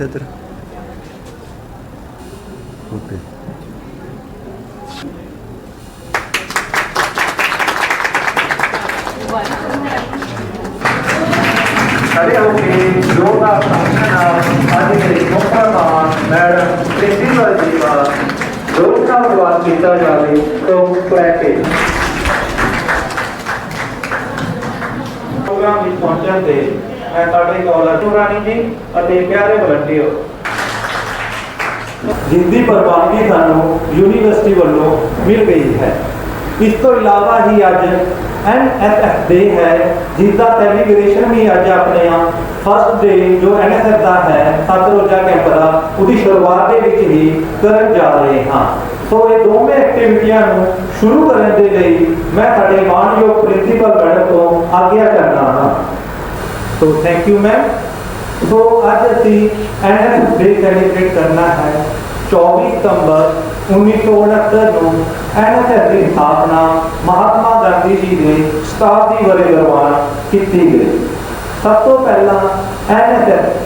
ਇੱਧਰ ਓਕੇ ਖੜੇ ਹੋ ਕੇ ਯੋਗਾ ਪ੍ਰਦਰਸ਼ਨ ਨਾਲ ਅੱਜ ਮੇਰੇ ਮੁਖਤਮਾਨ ਮੈਡਮ ਪ੍ਰਿੰਸੀਪਲ ਜੀ ਦਾ ਲੋਕ ਧੰਨਵਾਦ ਕੀਤਾ ਜਾਵੇ ਤੋਂ ਲੈ ਕੇ ਪ੍ਰੋਗਰਾਮ ਵਿੱਚ ਪਹੁੰਚਣ ਤੇ ਮੈਂ ਤੁਹਾਡੇ ਕਾਲਰ ਰਾਣੀ ਜੀ ਅਤੇ ਪਿਆਰੇ ਵਲੰਟੀਅਰ। ਜਿੰਦੀ ਪ੍ਰਵਾਨਗੀ ਸਾਨੂੰ ਯੂਨੀਵਰਸਿਟੀ ਵੱਲੋਂ ਮਿਲ ਗਈ ਹੈ। ਇਸ ਤੋਂ ਇਲਾਵਾ ਹੀ ਅੱਜ ਐਨਐਸਐਸ ਡੇ ਹੈ ਜਿਸ ਦਾ ਸੈਲੀਬ੍ਰੇਸ਼ਨ ਵੀ ਅੱਜ ਆਪਣੇ ਆ ਫਸਟ ਡੇ ਜੋ ਐਨਐਸਐਸ ਦਾ ਹੈ ਸੱਤ ਰੋਜ਼ਾ ਕੈਂਪ ਦਾ ਉਹਦੀ ਸ਼ੁਰੂਆਤ ਦੇ ਵਿੱਚ ਹੀ ਕਰਨ ਜਾ ਰਹੇ ਹਾਂ। ਸੋ ਇਹ ਦੋਵੇਂ ਐਕਟੀਵਿਟੀਆਂ ਨੂੰ ਸ਼ੁਰੂ ਕਰਨ ਦੇ ਲਈ ਮੈਂ ਸਾਡੇ ਮਾਨਯੋਗ ਪ੍ਰਿੰਸੀਪਲ ਮੈਡਮ ਤੋਂ ਆਗਿਆ ਕਰਦਾ ਹਾਂ। So thank you ma'am so ਅੱਜ ਅਸੀਂ ਐਨਐਸ ਡੇ ਸੈਲੀਬ੍ਰੇਟ ਕਰਨਾ ਹੈ 24 ਸਤੰਬਰ 1969 ਨੂੰ ਐਨਐਸ ਦੀ ਸਥਾਪਨਾ ਮਹਾਤਮਾ ਗਾਂਧੀ ਜੀ ਦੇ ਸ਼ਤਾਬਦੀ ਵਰ੍ਹੇ ਦਰਵਾਨ ਕੀਤੀ ਗਈ। ਸਭ ਤੋਂ ਪਹਿਲਾਂ ਐਨਐਸ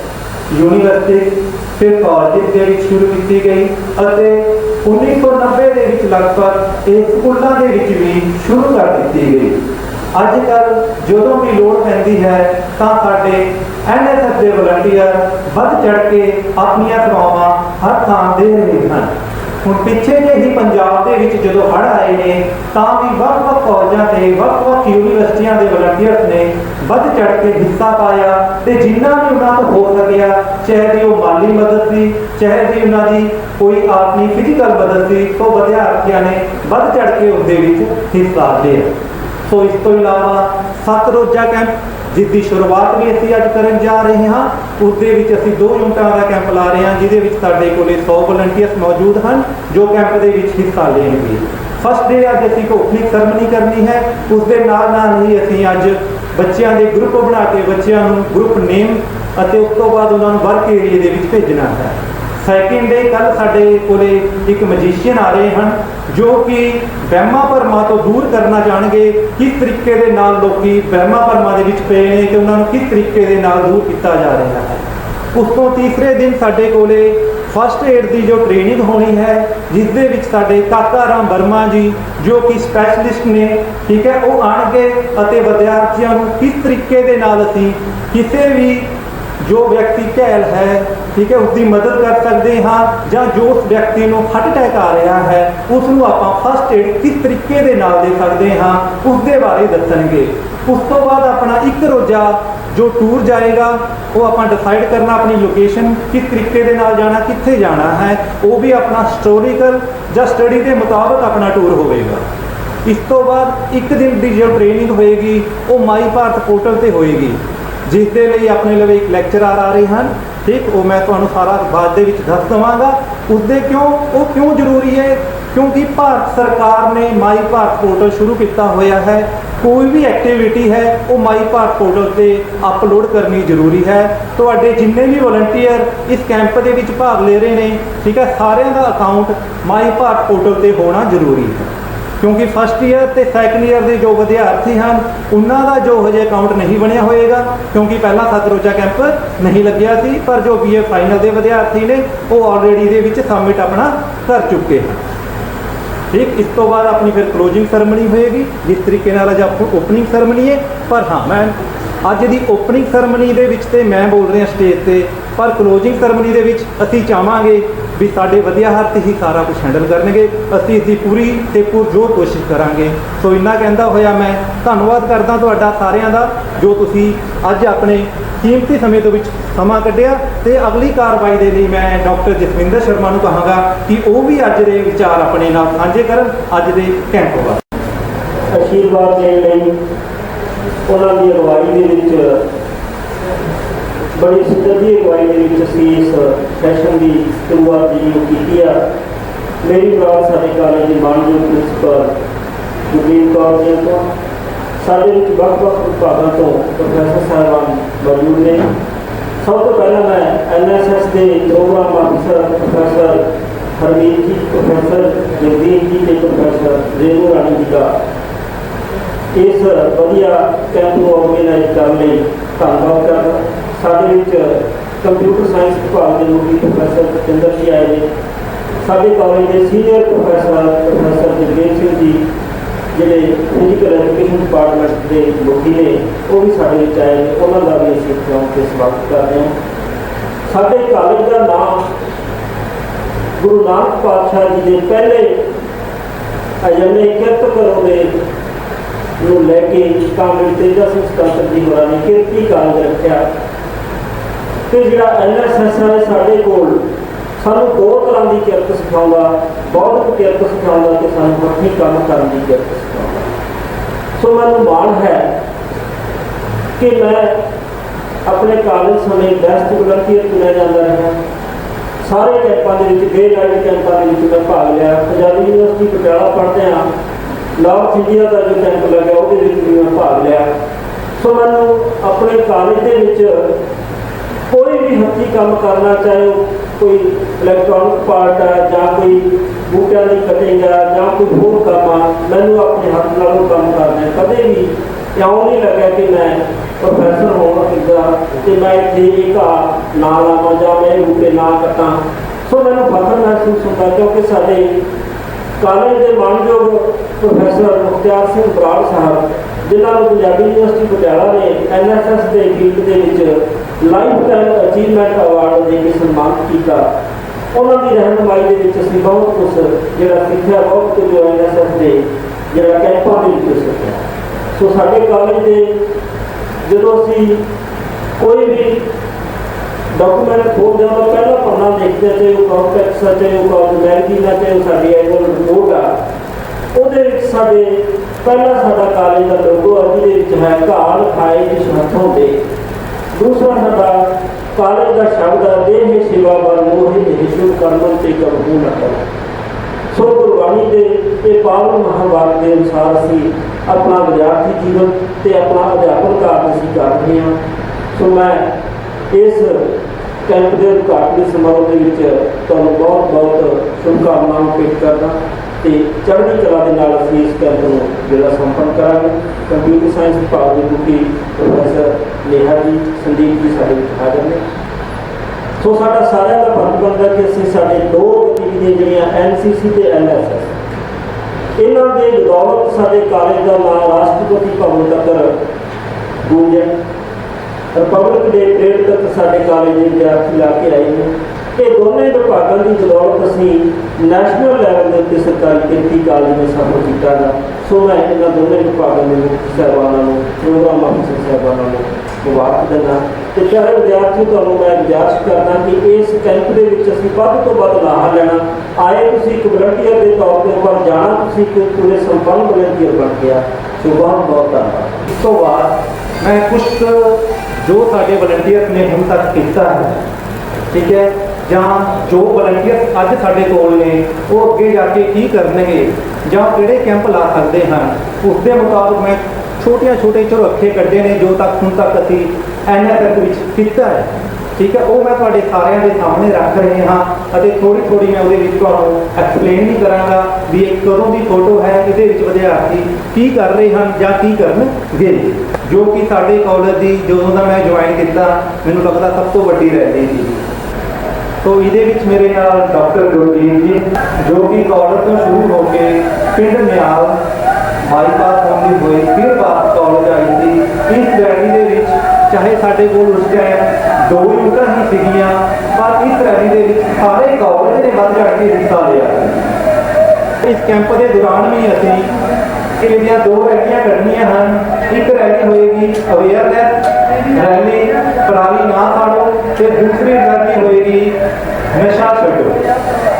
ਯੂਨੀਵਰਸਿਟੀ ਫਿਰ ਕਾਲਜ ਦੇ ਵਿੱਚ ਸ਼ੁਰੂ ਕੀਤੀ ਗਈ ਅਤੇ 1990 ਦੇ ਵਿੱਚ ਲਗਭਗ ਇਹ ਸਕੂਲਾਂ ਦੇ ਵਿੱਚ ਵੀ ਸ਼ੁਰੂ ਕਰ ਦਿੱਤੀ ਗਈ। ਅੱਜ ਕੱਲ ਜਦੋਂ ਵੀ ਲੋੜ ਪੈਂਦੀ ਹੈ, ਤਾਂ ਸਾਡੇ ਐਨਐਸਐਸ ਦੇ ਵਲੰਟੀਅਰ ਵੱਧ ਚੜ ਕੇ ਆਪਣੀਆਂ ਸੇਵਾਵਾਂ ਹਰ ਥਾਂ ਦੇ ਰਹੇ ਹਨ। ਹੁਣ ਪਿੱਛੇ ਜੇ ਹੀ ਪੰਜਾਬ ਦੇ ਵਿੱਚ ਜਦੋਂ ਹੜ ਆਏ ਨੇ, ਤਾਂ ਵੀ ਵੱਖ-ਵੱਖ ਕਾਲਜਾਂ ਤੇ ਵੱਖ-ਵੱਖ ਯੂਨੀਵਰਸਿਟੀਆਂ ਦੇ ਵਲੰਟੀਅਰਸ ਨੇ ਵੱਧ ਚੜ ਕੇ ਹਿੱਸਾ ਪਾਇਆ ਤੇ ਜਿੰਨਾ ਵੀ ਉਹਨਾਂ ਤੋਂ ਹੋ ਸਕਿਆ, ਚਾਹੇ ਦੀ ਉਹ ਮਾਲੀ ਮਦਦ ਸੀ, ਚਾਹੇ ਦੀ ਉਹਨਾਂ ਦੀ ਕੋਈ ਆਪਣੀ ਫਿਜ਼ੀਕਲ ਮਦਦ ਸੀ ਤੋਂ ਵਿਦਿਆਰਥੀਆਂ ਨੇ ਵੱਧ ਚੜ ਕੇ ਉਸ ਦੇ ਵਿੱਚ ਹਿੱਸਾ ਲਿਆ। ਸੋ ਇਸ ਤੋਂ ਇਲਾਵਾ ਸੱਤ ਰੋਜ਼ਾ ਕੈਂਪ ਜਿਸ ਦੀ ਸ਼ੁਰੂਆਤ ਵੀ ਅਸੀਂ ਅੱਜ ਕਰਨ ਜਾ ਰਹੇ ਹਾਂ ਉਸ ਦੇ ਵਿੱਚ ਅਸੀਂ ਦੋ ਯੂਨਿਟਾਂ ਦਾ ਕੈਂਪ ਲਾ ਰਹੇ ਹਾਂ, ਜਿਹਦੇ ਵਿੱਚ ਸਾਡੇ ਕੋਲੇ 100 ਵਲੰਟੀਅਰਸ ਮੌਜੂਦ ਹਨ, ਜੋ ਕੈਂਪ ਦੇ ਵਿੱਚ ਹਿੱਸਾ ਲੈਣਗੇ। ਫਸਟ ਡੇ ਅੱਜ ਅਸੀਂ ਕੋ ਓਪਨਿੰਗ ਸਰਮਨੀ ਕਰਨੀ ਹੈ ਉਸ ਦੇ ਨਾਲ ਨਾਲ ਹੀ ਅਸੀਂ ਅੱਜ ਬੱਚਿਆਂ ਦੇ ਗਰੁੱਪ ਬਣਾ ਕੇ ਬੱਚਿਆਂ ਨੂੰ ਗਰੁੱਪ ਨੇਮ ਅਤੇ ਉਸ ਤੋਂ ਬਾਅਦ ਉਹਨਾਂ ਨੂੰ ਵਰਕ ਏਰੀਆ ਦੇ ਵਿੱਚ ਭੇਜਣਾ ਹੈ। ਸੈਕਿੰਡ ਡੇ ਕੱਲ ਸਾਡੇ ਕੋਲੇ ਇੱਕ ਮੈਜੀਸ਼ੀਅਨ ਆ ਰਹੇ ਹਨ, ਜੋ ਕਿ ਵਹਿਮਾਂ ਭਰਮਾਂ ਤੋਂ ਦੂਰ ਕਰਨਾ ਜਾਣਗੇ ਕਿਸ ਤਰੀਕੇ ਦੇ ਨਾਲ ਲੋਕੀ ਵਹਿਮਾਂ ਭਰਮਾਂ ਦੇ ਵਿੱਚ ਪਏ ਨੇ ਤੇ ਉਹਨਾਂ ਨੂੰ ਕਿਸ ਤਰੀਕੇ ਦੇ ਨਾਲ ਦੂਰ ਕੀਤਾ ਜਾ ਰਿਹਾ ਹੈ। ਉਸ ਤੋਂ ਤੀਸਰੇ ਦਿਨ ਸਾਡੇ ਕੋਲੇ ਫਸਟ ਏਡ ਦੀ ਜੋ ਟ੍ਰੇਨਿੰਗ ਹੋਣੀ ਹੈ, ਜਿਸ ਦੇ ਵਿੱਚ ਸਾਡੇ ਕਾਕਾ ਰਾਮ ਵਰਮਾ ਜੀ, ਜੋ ਕਿ ਸਪੈਸ਼ਲਿਸਟ ਨੇ, ਠੀਕ ਹੈ, ਉਹ ਆਣਗੇ ਅਤੇ ਵਿਦਿਆਰਥੀਆਂ ਨੂੰ ਕਿਸ ਤਰੀਕੇ ਦੇ ਨਾਲ ਅਸੀਂ ਕਿਸੇ ਵੀ ਜੋ ਵਿਅਕਤੀ ਘੈਲ ਹੈ ਠੀਕ ਹੈ ਉਸ ਦੀ ਮਦਦ ਕਰ ਸਕਦੇ ਹਾਂ ਜਾਂ ਜੋ ਉਸ ਵਿਅਕਤੀ ਨੂੰ ਹਾਰਟ ਅਟੈਕ ਆ ਰਿਹਾ ਹੈ ਉਸ ਨੂੰ ਆਪਾਂ ਫਸਟ ਏਡ ਕਿਸ ਤਰੀਕੇ ਦੇ ਨਾਲ ਦੇ ਸਕਦੇ ਹਾਂ ਉਸ ਦੇ ਬਾਰੇ ਦੱਸਣਗੇ। ਉਸ ਤੋਂ ਬਾਅਦ ਆਪਣਾ ਇੱਕ ਰੋਜ਼ਾ ਜੋ ਟੂਰ ਜਾਏਗਾ, ਉਹ ਆਪਾਂ ਡਿਸਾਈਡ ਕਰਨਾ ਆਪਣੀ ਲੋਕੇਸ਼ਨ ਕਿਸ ਤਰੀਕੇ ਦੇ ਨਾਲ ਜਾਣਾ, ਕਿੱਥੇ ਜਾਣਾ ਹੈ, ਉਹ ਵੀ ਆਪਣਾ ਹਿਸਟੋਰੀਕਲ ਜਾਂ ਸਟੱਡੀ ਦੇ ਮੁਤਾਬਕ ਆਪਣਾ ਟੂਰ ਹੋਵੇਗਾ। ਇਸ ਤੋਂ ਬਾਅਦ ਇੱਕ ਦਿਨ ਦੀ ਜੋ ਟ੍ਰੇਨਿੰਗ ਹੋਏਗੀ, ਉਹ ਮਾਈ ਭਾਰਤ ਪੋਰਟਲ ਤੇ ਹੋਏਗੀ। ਜਿਸ ਦੇ ਲਈ ਆਪਣੇ ਲਈ ਇੱਕ ਲੈਕਚਰਰ ਆ ਰਹੇ ਹਨ। ਠੀਕ, ਉਹ ਮੈਂ ਤੁਹਾਨੂੰ ਸਾਰਾ ਬਾਅਦ ਦੇ ਵਿੱਚ ਦੱਸ ਦਵਾਂਗਾ। ਉਸਦੇ ਕਿਉਂ, ਉਹ ਕਿਉਂ ਜ਼ਰੂਰੀ ਹੈ? ਕਿਉਂਕਿ ਭਾਰਤ ਸਰਕਾਰ ਨੇ ਮਾਈ ਭਾਰਤ ਪੋਰਟਲ ਸ਼ੁਰੂ ਕੀਤਾ ਹੋਇਆ ਹੈ। ਕੋਈ ਵੀ ਐਕਟੀਵਿਟੀ ਹੈ, ਉਹ ਮਾਈ ਭਾਰਤ ਪੋਰਟਲ ਤੇ ਅਪਲੋਡ ਕਰਨੀ ਜ਼ਰੂਰੀ ਹੈ। ਤੁਹਾਡੇ ਜਿੰਨੇ ਵੀ ਵਲੰਟੀਅਰ ਇਸ ਕੈਂਪ ਦੇ ਵਿੱਚ ਭਾਗ ਲੈ ਰਹੇ ਨੇ, ਠੀਕ ਹੈ, ਸਾਰਿਆਂ ਦਾ ਅਕਾਊਂਟ ਮਾਈ ਭਾਰਤ ਪੋਰਟਲ ਤੇ ਹੋਣਾ ਜ਼ਰੂਰੀ ਹੈ। ਕਿਉਂਕਿ ਫਸਟ ਈਅਰ ਤੇ ਸੈਕੰਡ ਈਅਰ ਦੇ ਜੋ ਵਿਦਿਆਰਥੀ ਹਨ, ਉਹਨਾਂ ਦਾ ਜੋ ਹਜੇ ਅਕਾਊਂਟ ਨਹੀਂ ਬਣਿਆ ਹੋਏਗਾ, ਕਿਉਂਕਿ ਪਹਿਲਾਂ ਸੱਤ ਰੋਜ਼ਾ ਕੈਂਪ ਨਹੀਂ ਲੱਗਿਆ ਸੀ, ਪਰ ਜੋ ਬੀਏ ਫਾਈਨਲ ਦੇ ਵਿਦਿਆਰਥੀ ਨੇ, ਉਹ ਆਲਰੇਡੀ ਦੇ ਵਿੱਚ ਸਬਮਿਟ ਆਪਣਾ ਕਰ ਚੁੱਕੇ ਹਨ। ਠੀਕ, ਇਸ ਤੋਂ ਬਾਅਦ ਆਪਣੀ ਫਿਰ ਕਲੋਜ਼ਿੰਗ ਸਰਮਨੀ ਹੋਏਗੀ, ਜਿਸ ਤਰੀਕੇ ਨਾਲ ਅੱਜ ਓਪਨਿੰਗ ਸਰਮਨੀ ਹੈ, ਪਰ ਹਾਂ, ਮੈਂ ਅੱਜ ਦੀ ਓਪਨਿੰਗ ਸਰਮਨੀ ਦੇ ਵਿੱਚ ਤੇ ਮੈਂ ਬੋਲ ਰਿਹਾ ਸਟੇਜ ਤੇ ਪਰ ਕਲੋਜ਼ਿੰਗ ਸਰਮਨੀ ਦੇ ਵਿੱਚ ਅਸੀਂ ਚਾਹਾਂਗੇ ਵੀ ਸਾਡੇ ਵਧੀਆ ਹੱਥ ਹੀ ਸਾਰਾ ਕੁਝ ਹੈਂਡਲ ਕਰਨਗੇ। ਅਸੀਂ ਇਸ ਦੀ ਪੂਰੀ ਤੇ ਪੁਰਜੋਰ ਕੋਸ਼ਿਸ਼ ਕਰਾਂਗੇ। ਸੋ ਇੰਨਾ ਕਹਿੰਦਾ ਹੋਇਆ ਮੈਂ। ਧੰਨਵਾਦ ਕਰਦਾ ਤੁਹਾਡਾ ਸਾਰਿਆਂ ਦਾ ਜੋ ਤੁਸੀਂ ਅੱਜ ਆਪਣੇ ਕੀਮਤੀ ਸਮੇਂ ਦੇ ਵਿੱਚ ਸਮਾਂ ਕੱਢਿਆ ਤੇ ਅਗਲੀ ਕਾਰਵਾਈ ਦੇ ਲਈ ਮੈਂ ਡਾਕਟਰ ਜਸਵਿੰਦਰ ਸ਼ਰਮਾ ਨੂੰ ਕਹਾਂਗਾ ਕਿ ਉਹ ਵੀ ਅੱਜ ਦੇ ਵਿਚਾਰ ਆਪਣੇ ਨਾਲ ਸਾਂਝੇ ਕਰਨ ਅੱਜ ਦੇ ਕੈਂਪ ਬਾਰੇ ਆਸ਼ੀਰਵਾਦ ਦੇਣ ਲਈ ਉਹਨਾਂ ਦੀ ਅਗਵਾਈ ਦੇ ਵਿੱਚ ਬੜੀ ਸੁੰਦਰ ਦੀ ਅਗਵਾਈ ਦੇ ਵਿੱਚ ਅਸੀਂ ਇਸ ਸੈਸ਼ਨ ਦੀ ਸ਼ੁਰੂਆਤ ਜੀ ਨੂੰ ਕੀਤੀ ਆ ਮੇਰੀ ਬਰਾਤ ਸਾਡੇ ਕਾਲਜ ਦੀ ਮਾਨਯੋਗ ਪ੍ਰਿੰਸੀਪਲ ਗੁਰਦੀਪ ਕੌਰ ਜੀ ਤੋਂ ਸਾਡੇ ਵਿੱਚ ਵੱਖ-ਵੱਖ ਵਿਭਾਗਾਂ ਤੋਂ ਪ੍ਰੋਫੈਸਰ ਸਾਹਿਬਾਨ ਮੌਜੂਦ ਨੇ ਸਭ ਤੋਂ ਪਹਿਲਾਂ ਮੈਂ ਐਨਐਸਐਸ ਦੇ ਪ੍ਰੋਗਰਾਮ ਅਫਸਰ ਪ੍ਰੋਫੈਸਰ ਹਰਮੀਤ ਜੀ ਪ੍ਰੋਫੈਸਰ ਜਗਦੀਪ ਜੀ ਤੇ ਪ੍ਰੋਫੈਸਰ ਰੇਨੂ ਰਾਣੀ ਜੀ ਦਾ ਇਸ ਵਧੀਆ ਕੈਂਪ ਨੂੰ ਆਰਗੇਨਾਈਜ਼ ਕਰਨ ਲਈ ਧੰਨਵਾਦ ਕਰਦਾ। ਸਾਡੇ ਵਿੱਚ ਕੰਪਿਊਟਰ ਸਾਇੰਸ ਵਿਭਾਗ ਦੇ ਮੁਖੀ ਪ੍ਰੋਫੈਸਰ ਜਤਿੰਦਰ ਜੀ ਆਏ ਨੇ। ਸਾਡੇ ਕਾਲਜ ਦੇ senior professor professor Jagdev Singh ji, ਜਿਹੜੇ ਫਿਜ਼ੀਕਲ ਐਜੂਕੇਸ਼ਨ ਡਿਪਾਰਟਮੈਂਟ ਦੇ ਮੁਖੀ ਨੇ, ਉਹ ਵੀ ਸਾਡੇ ਵਿੱਚ ਆਏ ਨੇ। ਉਹਨਾਂ ਦਾ ਵੀ ਅਸੀਂ ਪਹੁੰਚ 'ਤੇ ਸਵਾਗਤ ਕਰਦੇ ਹਾਂ। ਸਾਡੇ ਕਾਲਜ ਦਾ ਨਾਮ ਗੁਰੂ ਨਾਨਕ ਪਾਤਸ਼ਾਹ ਜੀ ਦੇ ਪਹਿਲੇ ਅਜਿਹੇ ਕਿਰਤ ਕਰੋ ਦੇ ਨੂੰ ਲੈ ਕੇ ਕਾਂਗਰਸ ਤੇਜਾ ਸਿੰਘ ਸਤੰਤਰ ਜੀ ਹੋਰਾਂ ਨੇ ਕਿਰਤੀ ਕਾਲਜ ਰੱਖਿਆ। ਤੇ ਜਿਹੜਾ ਐਨਐਸਐਸ ਹੈ ਸਾਡੇ ਕੋਲ, ਸਾਨੂੰ ਦੋ ਤਰ੍ਹਾਂ ਦੀ ਕਿਰਤ ਸਿਖਾਉਂਦਾ ਬਹੁਤ ਕਿਰਤ ਸਿਖਾਉਂਦਾ ਤੇ ਸਾਨੂੰ ਹੱਥੀਂ ਕੰਮ ਕਰਨ ਦੀ ਕਿਰਤ ਸਿਖਾਉਂਦਾ। ਸੋ ਮੈਨੂੰ ਮਾਣ ਹੈ ਕਿ ਮੈਂ ਆਪਣੇ ਕਾਲਜ ਸਮੇਂ ਬੈਸਟ ਵਲੰਟੀਅਰ ਚੁਣਿਆ ਜਾਂਦਾ ਰਿਹਾ। ਸਾਰੇ ਕੈਂਪਾਂ ਦੇ ਵਿੱਚ ਡੇ ਨਾਈਟ ਕੈਂਪਾਂ ਦੇ ਵਿੱਚ ਮੈਂ ਭਾਗ ਲਿਆ। ਪੰਜਾਬੀ ਯੂਨੀਵਰਸਿਟੀ ਪਟਿਆਲਾ ਪੜ੍ਹਦੇ ਹਾਂ। ਨਾਰਥ ਇੰਡੀਆ ਦਾ ਜੋ ਕੈਂਪ ਲੱਗਿਆ, ਉਹਦੇ ਵਿੱਚ ਵੀ ਮੈਂ ਭਾਗ ਲਿਆ। ਸੋ ਮੈਨੂੰ ਆਪਣੇ ਕਾਲਜ ਦੇ ਵਿੱਚ ਕੋਈ ਵੀ ਹੱਥੀਂ ਕੰਮ ਕਰਨਾ ਚਾਹੇ ਉਹ ਕੋਈ ਇਲੈਕਟ੍ਰੋਨਿਕ ਪਾਰਟ ਹੈ ਜਾਂ ਕੋਈ ਬੂਟਿਆਂ ਦੀ ਕਟਿੰਗ ਹੈ ਜਾਂ ਕੋਈ ਹੋਰ ਕੰਮ ਆ ਮੈਨੂੰ ਆਪਣੇ ਹੱਥ ਨਾਲ ਉਹ ਕੰਮ ਕਰਨਾ ਹੈ। ਕਦੇ ਵੀ ਇਉਂ ਨਹੀਂ ਲੱਗਿਆ ਕਿ ਮੈਂ ਪ੍ਰੋਫੈਸਰ ਹੋਵਾਂ ਕਿੱਦਾਂ ਤੇ ਮੈਂ ਇੱਥੇ ਇੱਕ ਆ ਨਾ ਲਾਵਾਂ ਜਾਂ ਮੈਂ ਇਹ ਬੂਟੇ ਨਾ ਕੱਟਾਂ ਸੋ ਮੈਨੂੰ ਫਖਰ ਮਹਿਸੂਸ ਹੁੰਦਾ ਕਿਉਂਕਿ ਸਾਡੇ ਕਾਲਜ ਦੇ ਮਾਨਯੋਗ ਪ੍ਰੋਫੈਸਰ ਮੁਖਤਿਆਰ ਸਿੰਘ ਬਰਾੜ ਸਾਹਿਬ, ਜਿਨ੍ਹਾਂ ਨੂੰ ਪੰਜਾਬੀ ਯੂਨੀਵਰਸਿਟੀ ਪਟਿਆਲਾ ਨੇ ਐਨਐਸਐਸ ਦੇ ਗੀਤ ਦੇ ਵਿੱਚ ਲਾਈਫ ਟਾਈਮ ਅਚੀਵਮੈਂਟ ਅਵਾਰਡ ਦੇ ਕੇ ਸਨਮਾਨਿਤ ਕੀਤਾ। ਉਹਨਾਂ ਦੀ ਰਹਿਨੁਮਾਈ ਦੇ ਵਿੱਚ ਅਸੀਂ ਬਹੁਤ ਕੁਝ ਜਿਹੜਾ ਸਿੱਖਿਆ ਬਹੁਤ ਕੁਝ ਐਨਐਸਐਸ ਦੇ, ਜਿਹੜਾ ਕੈਂਪਾਂ ਦੇ ਵਿੱਚ ਸਿੱਖਿਆ। ਸੋ ਸਾਡੇ ਕਾਲਜ ਦੇ ਜਦੋਂ ਅਸੀਂ ਕੋਈ ਵੀ ਡਾਕੂਮੈਂਟ ਖੋਲਦੇ ਹਾਂ ਤਾਂ ਪਹਿਲਾ ਪੰਨਾ ਦੇਖਦੇ ਹਾਂ, ਉਹ ਕੰਪੈਕਸ ਹੈ ਉਹ ਕਾਲਜ ਮੈਗਜ਼ੀਨ ਹੈ ਸਾਡੀ ਐਨੂਅਲ ਰਿਪੋਰਟ ਆ। ਉਹਦੇ ਵਿੱਚ ਸਾਡੇ ਪਹਿਲਾ ਸਾਡਾ ਕਾਲਜ ਦਾ ਲੋਗੋ ਆ ਜਿਹਦੇ ਵਿੱਚ ਹੈ ਘਾਲ ਖਾਏ ਜਿਸ ਹੱਥੋਂ ਦੂਸਰਾ ਸਾਡਾ ਕਾਲਜ ਦਾ ਸ਼ਬਦ ਆ ਦੇਹ ਸੇਵਾ ਬਲ ਮੋਹਿ ਨਿਹ ਸ਼ੁਭ ਤੇ ਕਰਮੂ ਨਾ ਕਰੋ। ਸੋ ਗੁਰਬਾਣੀ ਦੇ ਇਹ ਪਾਵਨ ਮਹਾਂਵਾਕ ਦੇ ਅਨੁਸਾਰ ਅਸੀਂ ਆਪਣਾ ਵਿਦਿਆਰਥੀ ਜੀਵਨ ਤੇ ਆਪਣਾ ਅਧਿਆਪਨ ਕਾਰਜ ਅਸੀਂ ਕਰ ਰਹੇ ਹਾਂ। ਸੋ ਮੈਂ ਇਸ ਕੈਂਪ ਦੇ ਉਦਘਾਟਨ ਸਮਾਰੋਹ ਦੇ ਵਿੱਚ ਤੁਹਾਨੂੰ ਬਹੁਤ ਬਹੁਤ ਸ਼ੁਭਕਾਮਨਾਵਾਂ ਪੇਸ਼ ਕਰਦਾ ਤੇ ਚੜ੍ਹਦੀ ਕਲਾ ਦੇ ਨਾਲ ਅਸੀਂ ਇਸ ਕੈਂਪ ਨੂੰ ਜਿਹੜਾ ਸੰਪੰਨ ਕਰਾਂਗੇ। ਕੰਪਿਊਟਰ ਸਾਇੰਸ ਵਿਭਾਗ ਦੇ ਮੁਖੀ ਪ੍ਰੋਫੈਸਰ ਨੇਹਾ ਜੀ, ਸੰਦੀਪ ਜੀ ਸਾਡੇ ਵਿੱਚ ਹਾਜ਼ਰ ਨੇ। ਸੋ ਸਾਡਾ ਸਾਰਿਆਂ ਦਾ ਫਰਜ਼ ਬਣਦਾ ਕਿ ਅਸੀਂ ਸਾਡੇ ਦੋ ਗਤੀਵਿਧੀਆਂ ਜਿਹੜੀਆਂ ਐਨਸੀਸੀ ਤੇ ਐਨਐਸਐਸ ਇਹਨਾਂ ਦੇ ਬਦੌਲਤ ਸਾਡੇ ਕਾਲਜ ਦਾ ਨਾਮ ਰਾਸ਼ਟਰਪਤੀ ਭਵਨ ਤੱਕ ਗੂੰਜਿਆ। ਰਿਪਬਲਿਕ ਡੇ ਪਰੇਡ ਤੱਕ ਸਾਡੇ ਕਾਲਜ ਦੇ ਵਿਦਿਆਰਥੀ ਲਾ ਕੇ ਆਏ ਨੇ। ਇਹ ਦੋਨੇ ਵਿਭਾਗਾਂ ਦੀ ਬਦੌਲਤ ਅਸੀਂ ਨੈਸ਼ਨਲ ਲੈਵਲ ਦੇ ਉੱਤੇ ਸਰਕਾਰੀ ਕਿਰਤੀ ਕਾਲਜ ਨੇ ਸਫਲ ਕੀਤਾ ਗਾ। ਸੋ ਮੈਂ ਇਹਨਾਂ ਦੋਨੇ ਵਿਭਾਗਾਂ ਦੇ ਮੁਖੀ ਸਾਹਿਬਾਨਾਂ ਨੂੰ, ਪ੍ਰੋਗਰਾਮ ਅਫਸਰ ਸਾਹਿਬਾਨਾਂ ਨੂੰ ਮੁਬਾਰਕ ਦਿੰਦਾ। ਤੇ ਚਾਹੇ ਵਿਦਿਆਰਥੀ ਤੁਹਾਨੂੰ ਮੈਂ ਗੁਜ਼ਾਰਿਸ਼ ਕਰਦਾ ਕਿ ਇਸ ਕੈਂਪ ਦੇ ਵਿੱਚ ਅਸੀਂ ਵੱਧ ਤੋਂ ਵੱਧ ਲਾਹਾ ਲੈਣਾ। ਆਏ ਤੁਸੀਂ ਇੱਕ ਵਲੰਟੀਅਰ ਦੇ ਤੌਰ ਤੇ ਪਰ ਜਾਣਾ, ਤੁਸੀਂ ਇੱਕ ਪੂਰੇ ਸੰਪੰਨ ਵਲੰਟੀਅਰ ਬਣ ਗਿਆ ਸੋ ਬਹੁਤ ਬਹੁਤ ਧੰਨਵਾਦ। ਇਸ ਤੋਂ ਬਾਅਦ ਮੈਂ ਕੁਝ ਜੋ ਸਾਡੇ ਵਲੰਟੀਅਰ ਨੇ ਹੁਣ ਤੱਕ ਕੀਤਾ ਹੈ, ਠੀਕ ਹੈ, ਜਾਂ ਜੋ ਵਲੰਟੀਅਰ ਅੱਜ ਸਾਡੇ ਕੋਲ ਨੇ, ਉਹ ਅੱਗੇ ਜਾ ਕੇ ਕੀ ਕਰਨਗੇ, ਜਾਂ ਕਿਹੜੇ ਕੈਂਪ ਲਾ ਸਕਦੇ ਹਨ ਉਸ ਦੇ ਮੁਤਾਬਕ ਮੈਂ ਛੋਟੀਆਂ ਛੋਟੇ ਝਰੋਖੇ ਕੱਢੇ ਨੇ ਜੋ ਤੱਕ ਹੁਣ ਤੱਕ ਅਸੀਂ ਐਨਐਫਐਫ ਵਿੱਚ ਕੀਤਾ ਹੈ। ਠੀਕ ਹੈ, ਉਹ ਮੈਂ ਤੁਹਾਡੇ ਸਾਰਿਆਂ ਦੇ ਸਾਹਮਣੇ ਰੱਖ ਰਹੇ ਹਾਂ ਅਤੇ ਥੋੜੀ ਥੋੜੀ ਮੈਂ ਉਹਦੇ ਵਿੱਚ ਤੁਹਾਨੂੰ ਐਕਸਪਲੇਨ ਵੀ ਕਰਾਂਗਾ ਵੀ ਇਹ ਕਦੋਂ ਦੀ ਫੋਟੋ ਹੈ ਇਹਦੇ ਵਿੱਚ ਵਿਦਿਆਰਥੀ ਕੀ ਕਰ ਰਹੇ ਹਨ ਜਾਂ ਕੀ ਕਰਨਗੇ ਜੋ ਕਿ ਸਾਡੇ ਕਾਲਜ ਦੀ ਜਦੋਂ ਦਾ ਮੈਂ ਜੁਆਇਨ ਕੀਤਾ, ਮੈਨੂੰ ਲੱਗਦਾ ਸਭ ਤੋਂ ਵੱਡੀ ਰੈਲੀ ਸੀ। ਤੋ ਇਹਦੇ ਵਿੱਚ ਮੇਰੇ ਨਾਲ ਡਾਕਟਰ ਗੁਰਜੀਤ ਜੀ, ਜੋ ਕਿ ਕਾਲਜ ਤੋਂ ਸ਼ੁਰੂ ਹੋ ਕੇ ਪਿੰਡ ਨਿਆਲ ਬਾਈਪਾਸ ਹੁੰਦੀ ਹੋਈ, ਫਿਰ ਬਾਅਦ ਕਾਲਜ ਆਈ ਸੀ। ਇਸ ਰੈਲੀ ਦੇ ਵਿੱਚ ਚਾਹੇ ਸਾਡੇ ਕੋਲ ਉਸ ਟਾਈਮ ਦੋ ਯੂਟਾਂ ਹੀ ਸੀਗੀਆਂ, ਪਰ ਇਸ ਰੈਲੀ ਦੇ ਵਿੱਚ ਸਾਰੇ ਕਾਲਜ ਨੇ ਵੱਧ ਚੜ੍ਹ ਕੇ ਹਿੱਸਾ ਲਿਆ। ਇਸ ਕੈਂਪ ਦੇ ਦੌਰਾਨ ਵੀ ਅਸੀਂ ਇਹਦੀਆਂ ਦੋ ਰੈਲੀਆਂ ਕੱਢਣੀਆਂ ਹਨ। ਇੱਕ ਰੈਲੀ ਹੋਏਗੀ ਅਵੇਅਰਨੈਸ, ਰੈਲੀ ਪਰਾਲੀ ਨਾ ਸਾੜੋ ਤੇ ਦੂਸਰੀ ਰੈਲੀ ਹੋਏਗੀ ਨਸ਼ਾ ਛੱਡੋ।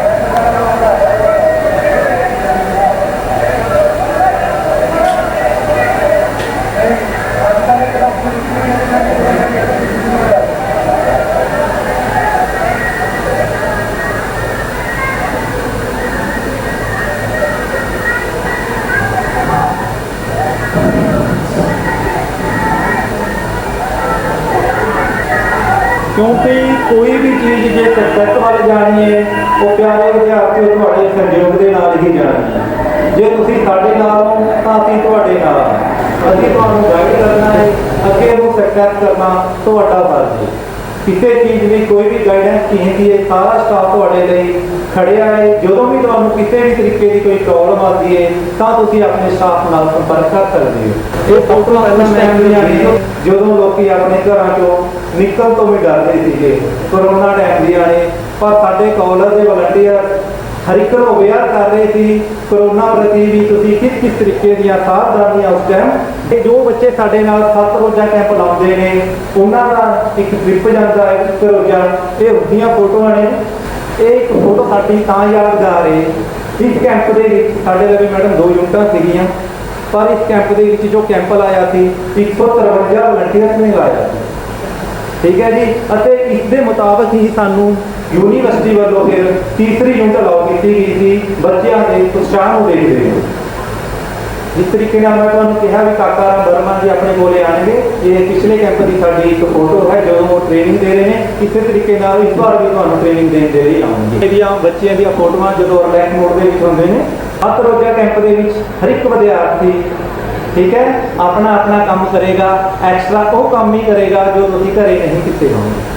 ਕਿਉਂਕਿ ਕੋਈ ਵੀ ਚੀਜ਼ ਜੇ ਸੱਚ ਵੱਲ ਜਾਣੀ ਹੈ, ਉਹ ਪਿਆਰੇ ਵਿਦਿਆਰਥੀਓ ਤੁਹਾਡੇ ਸਹਿਯੋਗ ਦੇ ਨਾਲ ਹੀ ਜਾਣੀ ਹੈ। ਜੇ ਤੁਸੀਂ ਸਾਡੇ ਨਾਲ ਹੋ, ਤਾਂ ਅਸੀਂ ਤੁਹਾਡੇ ਨਾਲ ਹਾਂ। ਅਸੀਂ ਤੁਹਾਨੂੰ ਗਾਈਡ ਕਰਨਾ ਹੈ, ਅੱਗੇ ਉਹ ਸਕਸੈਸ ਕਰਨਾ ਤੁਹਾਡਾ ਫਰਜ਼ ਹੈ। ਕਿਸੇ ਚੀਜ਼ ਦੀ ਕੋਈ ਵੀ ਗਾਈਡੈਂਸ ਚਾਹੀਦੀ ਹੈ ਸਾਰਾ ਸਟਾਫ ਤੁਹਾਡੇ ਲਈ ਖੜਿਆ ਹੈ। ਜਦੋਂ ਵੀ ਤੁਹਾਨੂੰ ਕਿਸੇ ਵੀ ਤਰੀਕੇ ਦੀ ਕੋਈ ਪ੍ਰੋਬਲਮ ਆਉਂਦੀ ਹੈ ਤਾਂ ਤੁਸੀਂ ਆਪਣੇ ਸਟਾਫ ਨਾਲ ਸੰਪਰਕ ਕਰ ਸਕਦੇ ਹੋ। ਇਹ ਫੋਟੋ ਨੇ। ਜਦੋਂ ਲੋਕੀ ਆਪਣੇ ਘਰਾਂ ਚੋਂ ਨਿਕਲ ਤੋਂ ਵੀ ਡਰਦੇ ਸੀਗੇ ਕਰੋਨਾ ਟਾਈਮ ਦੀਆਂ ਨੇ ਪਰ ਸਾਡੇ ਕਾਲਜ ਦੇ ਵਲੰਟੀਅਰ ਹਰ ਇੱਕ ਨੂੰ ਅਵੇਅਰ ਕਰ ਰਹੇ ਸੀ ਕਰੋਨਾ ਪ੍ਰਤੀ ਵੀ ਤੁਸੀਂ ਕਿਸ ਕਿਸ ਤਰੀਕੇ ਦੀਆਂ ਸਾਵਧਾਨੀਆਂ ਉਸ ਟਾਈਮ ਤੇ ਜੋ ਬੱਚੇ ਸਾਡੇ ਨਾਲ ਸੱਤ ਰੋਜ਼ਾ ਕੈਂਪ ਲਾਉਂਦੇ ਨੇ, ਉਹਨਾਂ ਦਾ ਇੱਕ ਟ੍ਰਿਪ ਜਾਂਦਾ ਹੈ, ਇੱਕ ਰੋਜ਼ਾ, ਇਹ ਉਹਦੀਆਂ ਫੋਟੋਆਂ ਨੇ ਇਹ ਇੱਕ ਫੋਟੋ ਸਾਡੀ ਤਾਂ ਯਾਦਗਾਰ ਹੈ ਇਸ ਕੈਂਪ ਦੇ ਵਿੱਚ ਸਾਡੇ ਲਈ ਮੈਡਮ ਦੋ ਯੂਨਿਟਾਂ ਸੀਗੀਆਂ। ਪਰ ਇਸ ਕੈਂਪ ਦੇ ਵਿੱਚ ਜੋ ਕੈਂਪ ਲਾਇਆ ਸੀ 153 ਵਲੰਟੀਅਰਸ ਨੇ ਲਾਇਆ ਸੀ। ਠੀਕ ਹੈ ਜੀ? ਅਤੇ ਇਸ ਦੇ ਮੁਤਾਬਕ ਹੀ ਸਾਨੂੰ ਯੂਨੀਵਰਸਿਟੀ ਵੱਲੋਂ ਫਿਰ ਤੀਸਰੀ ਯੂਨਿਟ ਅਲਾਉ ਕੀਤੀ ਗਈ ਸੀ, ਬੱਚਿਆਂ ਦੇ ਉਤਸ਼ਾਹ ਨੂੰ ਦੇਖਦੇ ਹੋਏ। ਜਿਸ ਤਰੀਕੇ ਨਾਲ ਮੈਂ ਤੁਹਾਨੂੰ ਕਿਹਾ ਵੀ ਕਾਕਾ ਰਾਮ ਵਰਮਾ ਜੀ ਆਪਣੇ ਕੋਲੇ ਆਣਗੇ, ਇਹ ਪਿਛਲੇ ਕੈਂਪ ਦੀ ਸਾਡੀ ਇੱਕ ਫੋਟੋ ਹੈ, ਜਦੋਂ ਉਹ ਟ੍ਰੇਨਿੰਗ ਦੇ ਰਹੇ ਨੇ, ਇਸੇ ਤਰੀਕੇ ਨਾਲ ਇਸ ਵਾਰ ਵੀ ਤੁਹਾਨੂੰ ਟ੍ਰੇਨਿੰਗ ਦੇਣ ਦੇ ਰਹੀ ਆਉਣਗੇ। ਇਹਦੀਆਂ ਬੱਚਿਆਂ ਦੀਆਂ ਫੋਟੋਆਂ ਜਦੋਂ ਰਿਲੈਕਸ ਮੋਡ ਦੇ ਵਿੱਚ ਹੁੰਦੇ ਨੇ ਹੱਥ ਰੋਜ਼ਾ ਕੈਂਪ ਦੇ ਵਿੱਚ ਹਰ ਇੱਕ ਵਿਦਿਆਰਥੀ, ਠੀਕ ਹੈ ਆਪਣਾ ਆਪਣਾ ਕੰਮ ਕਰੇਗਾ ਐਕਸਟਰਾ ਉਹ ਕੰਮ ਹੀ ਕਰੇਗਾ ਜੋ ਤੁਸੀਂ ਘਰੇ ਨਹੀਂ ਕੀਤੇ ਹੋਣਗੇ।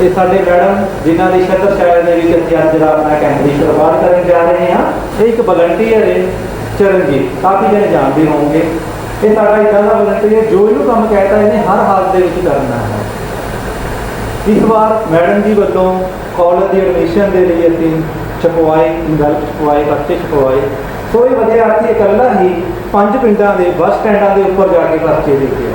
ਇਹ ਸਾਡੇ ਮੈਡਮ ਜਿਨ੍ਹਾਂ ਦੀ ਸ਼ਤਰ ਸ਼ਾਇਰ ਦੇ ਵਿੱਚ ਅਸੀਂ ਅੱਜ ਜਿਹੜਾ ਆਪਣਾ ਕੈਂਪ ਦੀ ਸ਼ੁਰੂਆਤ ਕਰਨ ਜਾ ਰਹੇ ਹਾਂ, ਇਹ ਇੱਕ ਵਲੰਟੀਅਰ ਹੈ ਚਰਨਜੀਤ, ਕਾਫੀ ਜਣੇ ਜਾਣਦੇ ਹੋਣਗੇ। ਇਹ ਸਾਡਾ ਇਦਾਂ ਦਾ ਵਲੰਟੀਅਰ ਜੋ ਇਹਨੂੰ ਕੰਮ ਕਹਿਤਾ ਇਹਨੇ ਹਰ ਹਾਲਤ ਦੇ ਵਿੱਚ ਕਰਨਾ ਹੈ। ਇਸ ਵਾਰ ਮੈਡਮ ਜੀ ਵੱਲੋਂ ਕਾਲਜ ਦੀ ਐਡਮਿਸ਼ਨ ਦੇ ਲਈ ਅਸੀਂ ਛਪਵਾਏ, ਗੱਲ ਛਪਵਾਏ ਬੱਚੇ ਛਪਵਾਏ। ਸੋ ਇਹ ਵਿਦਿਆਰਥੀ ਇਕੱਲਾ ਹੀ ਪੰਜ ਪਿੰਡਾਂ ਦੇ ਬੱਸ ਸਟੈਂਡਾਂ ਦੇ ਉੱਪਰ ਜਾ ਕੇ ਪਰਚੇ ਦੇ ਕੇ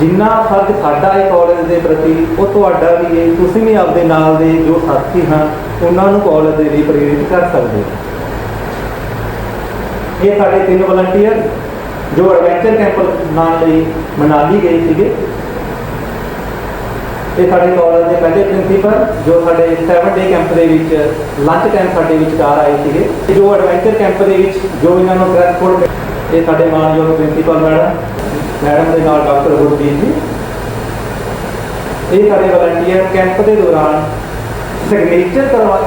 ਜਿੰਨਾ ਫਰਜ਼ ਸਾਡਾ ਹੈ ਕਾਲਜ ਦੇ ਪ੍ਰਤੀ, ਉਹ ਤੁਹਾਡਾ ਵੀ ਹੈ ਤੁਸੀਂ ਵੀ ਆਪਦੇ ਨਾਲ ਦੇ ਜੋ ਸਾਥੀ ਹਨ ਉਹਨਾਂ ਨੂੰ ਕਾਲਜ ਦੇ ਲਈ ਪ੍ਰੇਰਿਤ ਕਰ ਸਕਦੇ ਹੋ। ਇਹ ਸਾਡੇ ਤਿੰਨ ਵਲੰਟੀਅਰ ਜੋ ਐਡਵੈਂਚਰ ਕੈਂਪ ਨਾਲ ਲਈ ਮਨਾਲੀ ਗਏ ਸੀਗੇ। ਇਹ ਸਾਡੇ ਕਾਲਜ ਦੇ ਪਹਿਲੇ ਪ੍ਰਿੰਸੀਪਲ ਜੋ ਸਾਡੇ 7 ਡੇ ਕੈਂਪ ਦੇ ਵਿੱਚ ਲੰਚ ਟਾਈਮ ਸਾਡੇ ਵਿਚਕਾਰ ਆਏ ਸੀਗੇ। ਤੇ ਜੋ ਐਡਵੈਂਚਰ ਕੈਂਪ ਦੇ ਵਿੱਚ ਜੋ ਇਹਨਾਂ ਨੂੰ ਡਰੈਸ ਕੋਡ ਇਹ ਸਾਡੇ ਮਾਨਯੋਗ ਪ੍ਰਿੰਸੀਪਲ ਮੈਡਮ ਮੈਡਮ ਦੇ ਨਾਲ ਡਾਕਟਰ ਗੁਰਦੀਪ ਜੀ। ਇਹ ਸਾਡੇ ਵਲੰਟੀਅਰ ਕੈਂਪ ਦੇ ਦੌਰਾਨ ਸਿਗਨੇਚਰ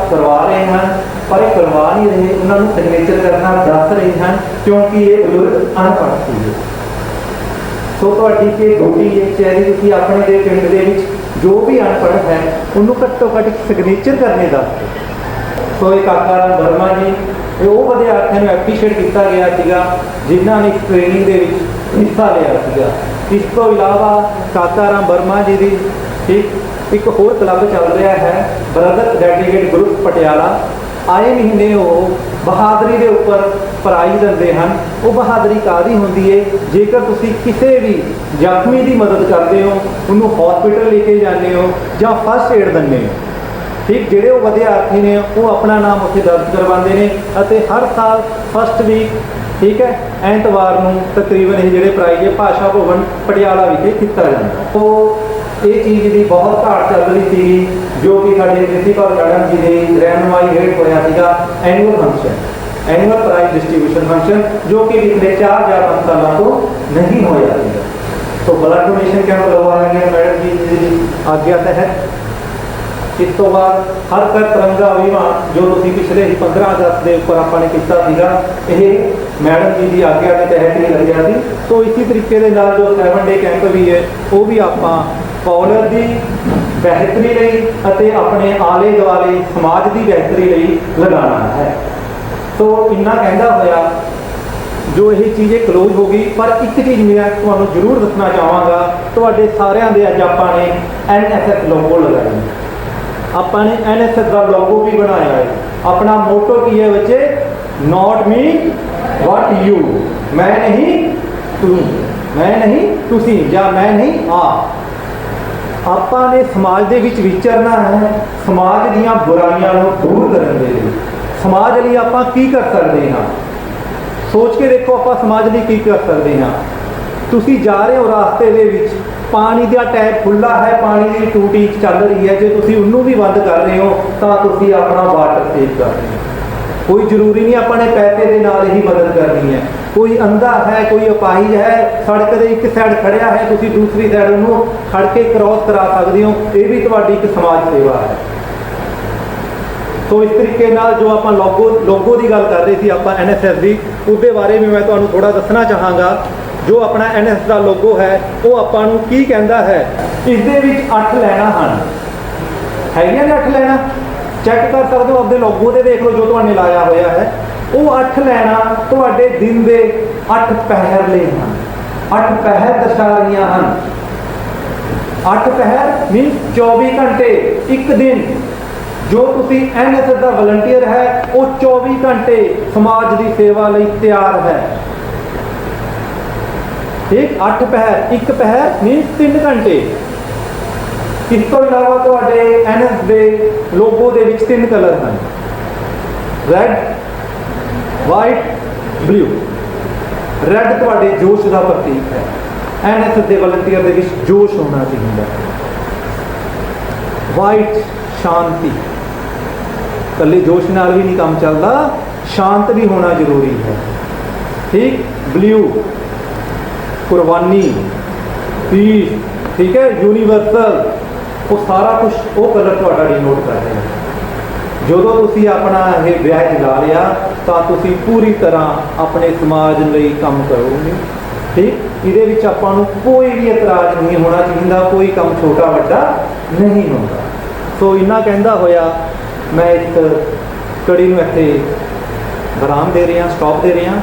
ਕਰਵਾ ਰਹੇ ਹਨ, ਪਰ ਇਹ ਕਰਵਾ ਨਹੀਂ ਰਹੇ, ਉਹਨਾਂ ਨੂੰ ਸਿਗਨੇਚਰ ਕਰਨਾ ਦੱਸ ਰਹੇ ਹਨ, ਕਿਉਂਕਿ ਇਹ ਬਜ਼ੁਰਗ ਅਨਪੜ੍ਹ ਸੀ। ਸੋ ਤੁਹਾਡੀ ਕੀ ਡਿਊਟੀ ਹੈ, ਚਾਹੇ ਤੁਸੀਂ ਆਪਣੇ ਦੇ ਪਿੰਡ ਦੇ ਵਿੱਚ ਜੋ ਵੀ ਅਨਪੜ੍ਹ ਹੈ, ਉਹਨੂੰ ਘੱਟੋ ਘੱਟ ਸਿਗਨੇਚਰ ਕਰਨੇ ਦਾ ਸੋ ਇਹ ਕਾਕਾ ਵਰਮਾ ਜੀ, ਇਹ ਉਹ ਵਿਦਿਆਰਥੀਆਂ ਨੂੰ ਐਪਰੀਸ਼ੀਏਟ ਕੀਤਾ ਗਿਆ ਸੀਗਾ, ਜਿਨ੍ਹਾਂ ਨੇ ਟ੍ਰੇਨਿੰਗ ਦੇ ਵਿੱਚ ਹਿੱਸਾ ਲਿਆ ਸੀਗਾ। ਇਸ ਤੋਂ ਇਲਾਵਾ ਕਾਕਾ ਰਾਮ ਵਰਮਾ ਜੀ ਦੀ ਇੱਕ ਇੱਕ ਹੋਰ ਕਲੱਬ ਚੱਲ ਰਿਹਾ ਹੈ, ਬ੍ਰਦਰ ਡੈਡੀਕੇਟ ਗਰੁੱਪ ਪਟਿਆਲਾ। ਆਏ ਮਹੀਨੇ ਉਹ ਬਹਾਦਰੀ ਦੇ ਉੱਪਰ ਪ੍ਰਾਈਜ਼ ਦਿੰਦੇ ਹਨ। ਉਹ ਬਹਾਦਰੀ ਕਾਦੀ ਹੁੰਦੀ ਹੈ ਜੇਕਰ ਤੁਸੀਂ ਕਿਸੇ ਵੀ ਜ਼ਖਮੀ ਦੀ ਮਦਦ ਕਰਦੇ ਹੋ, ਉਹਨੂੰ ਹਸਪੀਟਲ ਲੈ ਕੇ ਜਾਂਦੇ ਹੋ ਜਾਂ ਫਸਟ ਏਡ ਦਿੰਦੇ ਹੋ। ਠੀਕ, ਜਿਹੜੇ ਉਹ ਵਿਦਿਆਰਥੀ ਨੇ, ਉਹ ਆਪਣਾ ਨਾਮ ਉੱਥੇ ਦਰਜ ਕਰਵਾਉਂਦੇ ਨੇ ਅਤੇ ਹਰ ਸਾਲ ਫਸਟ ਵੀਕ ਠੀਕ ਹੈ? ਐਤਵਾਰ ਨੂੰ ਤਕਰੀਬਨ ਇਹ ਜਿਹੜੇ ਪ੍ਰਾਈਜ਼ ਹੈ, ਭਾਸ਼ਾ ਭਵਨ ਪਟਿਆਲਾ ਵਿਖੇ ਕੀਤਾ ਜਾਂਦਾ ਉਹ ਇਹ ਚੀਜ਼ ਦੀ ਬਹੁਤ ਘਾਟ ਚੱਲ ਰਹੀ ਸੀ ਜੋ ਕਿ ਸਾਡੇ ਪ੍ਰਿੰਸੀਪਲ ਮੈਡਮ ਜੀ ਦੀ ਰਹਿਨਮਾਈ ਹੇਠ ਹੋਇਆ ਸੀਗਾ annual function annual prize distribution function ਜੋ ਕਿ ਪਿਛਲੇ 4 ਜਾਂ 5 ਸਾਲਾਂ ਤੋਂ ਨਹੀਂ ਹੋਇਆ ਸੀਗਾ। ਸੋ ਬਲੱਡ ਡੋਨੇਸ਼ਨ ਕੈਂਪ ਲਗਵਾਇਆ ਗਿਆ ਮੈਡਮ ਜੀ ਦੀ ਆਗਿਆ ਤਹਿਤ। ਇਸ ਤੋਂ ਬਾਅਦ ਹਰ ਘਰ ਤਿਰੰਗਾ ਅਭਿਆਨ ਜੋ ਤੁਸੀਂ ਪਿਛਲੇ ਹੀ 15 ਅਗਸਤ ਦੇ ਉੱਪਰ ਆਪਾਂ ਨੇ ਕੀਤਾ ਸੀਗਾ, ਇਹ ਮੈਡਮ ਜੀ ਦੀ ਆਗਿਆ ਦੇ ਤਹਿਤ ਹੀ ਲੱਗਿਆ ਸੀ। ਸੋ ਇਸੇ ਤਰੀਕੇ ਦੇ ਨਾਲ ਜੋ 7 ਡੇ ਕੈਂਪ ਵੀ ਹੈ, ਉਹ ਵੀ ਆਪਾਂ ਕਾਲਜ ਦੀ ਬਿਹਤਰੀ ਲਈ ਅਤੇ ਆਪਣੇ ਆਲੇ ਦੁਆਲੇ ਸਮਾਜ ਦੀ ਬਿਹਤਰੀ ਲਈ ਲਗਾਉਣਾ ਹੈ। ਸੋ ਇੰਨਾ ਕਹਿੰਦਾ ਹੋਇਆ, ਜੋ ਇਹ ਚੀਜ਼ੇ ਕਲੋਜ਼ ਹੋ ਗਈ, ਪਰ ਇੱਕ ਚੀਜ਼ ਮੈਂ ਤੁਹਾਨੂੰ ਜ਼ਰੂਰ ਦੱਸਣਾ ਚਾਹਾਂਗਾ, ਤੁਹਾਡੇ ਸਾਰਿਆਂ ਦੇ ਅੱਜ ਆਪਾਂ ਨੇ ਐਨਐਸਐਸ ਲੋਗੋ ਲਗਾਇਆ ਆਪਾਂ ਨੇ ਐਨਐਸਐਸ ਦਾ ਲੋਗੋ ਵੀ ਬਣਾਇਆ ਹੈ। ਆਪਣਾ ਮੋਟੋ ਕੀ ਹੈ ਬੱਚੇ? ਨਾਟ ਮੀ ਵਾਟ ਯੂ ਮੈਂ ਨਹੀਂ ਤੂੰ ਮੈਂ ਨਹੀਂ, ਤੁਸੀਂ। ਜਾਂ ਮੈਂ ਨਹੀਂ ਆ ਆਪਾਂ ਨੇ ਸਮਾਜ ਦੇ ਵਿੱਚ ਵਿਚਰਨਾ ਹੈ। ਸਮਾਜ ਦੀਆਂ ਬੁਰਾਈਆਂ ਨੂੰ ਦੂਰ ਕਰਨ ਦੇ ਲਈ। ਸਮਾਜ ਲਈ ਆਪਾਂ ਕੀ ਕਰ ਸਕਦੇ ਹਾਂ? ਸੋਚ ਕੇ ਦੇਖੋ ਆਪਾਂ ਸਮਾਜ ਲਈ ਕੀ ਕਰ ਸਕਦੇ ਹਾਂ। ਤੁਸੀਂ ਜਾ ਰਹੇ ਹੋ ਰਾਸਤੇ ਦੇ ਵਿੱਚ। ਪਾਣੀ ਦਾ ਟੈਪ ਖੁੱਲਾ ਹੈ, ਪਾਣੀ ਦੀ ਟੂਟੀ ਚੱਲ ਰਹੀ ਹੈ। ਜੇ ਤੁਸੀਂ ਉਹਨੂੰ ਵੀ ਬੰਦ ਕਰ ਰਹੇ ਹੋ, ਤਾਂ ਤੁਸੀਂ ਆਪਣਾ ਵਾਟਰ ਸੇਵ ਕਰ ਰਹੇ ਹੋ। ਕੋਈ ਜ਼ਰੂਰੀ ਨਹੀਂ ਆਪਾਂ ਨੇ ਪੈਸੇ ਦੇ ਨਾਲ ਹੀ ਮਦਦ ਕਰਨੀ ਹੈ। ਕੋਈ ਅੰਧਾ ਹੈ, ਕੋਈ ਅਪਾਹਿਜ ਹੈ, ਸੜਕ ਦੇ ਇੱਕ ਸਾਈਡ ਖੜਿਆ ਹੈ, ਤੁਸੀਂ ਦੂਸਰੀ ਸਾਈਡ ਉਹਨੂੰ ਖੜ ਕੇ ਕ੍ਰਾਸ ਕਰਾ ਸਕਦੇ ਹੋ। ਇਹ ਵੀ ਤੁਹਾਡੀ ਇੱਕ ਸਮਾਜ ਸੇਵਾ ਹੈ। ਸੋ ਇਸ ਤਰੀਕੇ ਨਾਲ ਜੋ ਆਪਾਂ ਲੋਗੋ ਲੋਗੋ ਦੀ ਗੱਲ ਕਰ ਰਹੇ ਸੀ ਆਪਾਂ ਐਨਐਸਐਸ ਦੀ, ਉਹਦੇ ਬਾਰੇ ਵੀ ਮੈਂ ਤੁਹਾਨੂੰ ਥੋੜਾ ਦੱਸਣਾ ਚਾਹਾਂਗਾ। ਜੋ ਆਪਣਾ ਐਨਐਸ ਦਾ ਲੋਗੋ ਹੈ, ਉਹ ਆਪਾਂ ਨੂੰ ਕੀ ਕਹਿੰਦਾ ਹੈ? ਇਸ ਦੇ ਵਿੱਚ 8 ਲੈਣਾ ਹਨ। ਹੈਗੀਆਂ ਨੇ 8 ਲੈਣਾ ਚੈੱਕ ਕਰ ਸਕਦੇ ਹੋ, ਆਪਦੇ ਲੋਗੋ ਤੇ ਦੇਖ ਲਓ ਜੋ ਤੁਹਾਨੂੰ ਲਾਇਆ ਹੋਇਆ ਹੈ। ਉਹ 8 ਲੈਣਾ ਤੁਹਾਡੇ ਦਿਨ ਦੇ 8 ਪਹਿਰਲੇ ਹਨ। 8 ਪਹਿਰ ਦਰਸਾ ਰਹੀਆਂ ਹਨ। 8 ਪਹਿਰ ਮੀਨਸ 24 ਘੰਟੇ, ਇੱਕ ਦਿਨ। ਜੋ ਤੁਸੀਂ ਐਨਐਸਐਸ ਦਾ ਵਲੰਟੀਅਰ ਹੈ, ਉਹ 24 ਘੰਟੇ ਸਮਾਜ ਦੀ ਸੇਵਾ ਲਈ ਤਿਆਰ ਹੈ। ਠੀਕ 8 ਪਹਿਰ, ਇੱਕ ਪਹਿਰ ਮੀਨਸ 3 ਘੰਟੇ। ਇਸ ਤੋਂ ਇਲਾਵਾ ਤੁਹਾਡੇ ਐਨਐਸ ਦੇ ਲੋਗੋ ਦੇ ਵਿੱਚ ਤਿੰਨ ਕਲਰ ਹਨ। ਰੈੱਡ ਵਾਈਟ ਬਲੂ ਰੈੱਡ ਤੁਹਾਡੇ ਜੋਸ਼ ਦਾ ਪ੍ਰਤੀਕ ਹੈ। ਐਨਐਸ ਦੇ ਵਲੰਟੀਅਰ ਦੇ ਵਿੱਚ ਜੋਸ਼ ਹੋਣਾ ਚਾਹੀਦਾ ਹੈ। ਵਾਈਟ ਸ਼ਾਂਤੀ। ਕੱਲੇ ਜੋਸ਼ ਨਾਲ ਵੀ ਨਹੀਂ ਕੰਮ ਚੱਲਦਾ, ਸ਼ਾਂਤ ਵੀ ਹੋਣਾ ਜ਼ਰੂਰੀ ਹੈ। ਠੀਕ? ਬਲੂ ਕੁਰਬਾਨੀ ਪੀਸ ਠੀਕ ਹੈ ਯੂਨੀਵਰਸਲ ਉਹ ਸਾਰਾ ਕੁਝ ਉਹ ਕਲਰ ਤੁਹਾਡਾ ਡਿਨੋਟ ਕਰ ਰਿਹਾ ਜਦੋਂ ਤੁਸੀਂ ਆਪਣਾ ਇਹ ਵਿਆਹ ਲਾ ਲਿਆ, ਤਾਂ ਤੁਸੀਂ ਪੂਰੀ ਤਰ੍ਹਾਂ ਆਪਣੇ ਸਮਾਜ ਲਈ ਕੰਮ ਕਰੋਗੇ। ਠੀਕ, ਇਹਦੇ ਵਿੱਚ ਆਪਾਂ ਨੂੰ ਕੋਈ ਵੀ ਇਤਰਾਜ਼ ਨਹੀਂ ਹੋਣਾ ਚਾਹੀਦਾ, ਕੋਈ ਕੰਮ ਛੋਟਾ ਵੱਡਾ ਨਹੀਂ ਹੁੰਦਾ। ਸੋ ਇੰਨਾ ਕਹਿੰਦਾ ਹੋਇਆ, ਮੈਂ ਇੱਕ ਕੜੀ ਨੂੰ ਇੱਥੇ ਵਿਰਾਮ ਦੇ ਰਿਹਾ ਸਟਾਪ ਦੇ ਰਿਹਾ।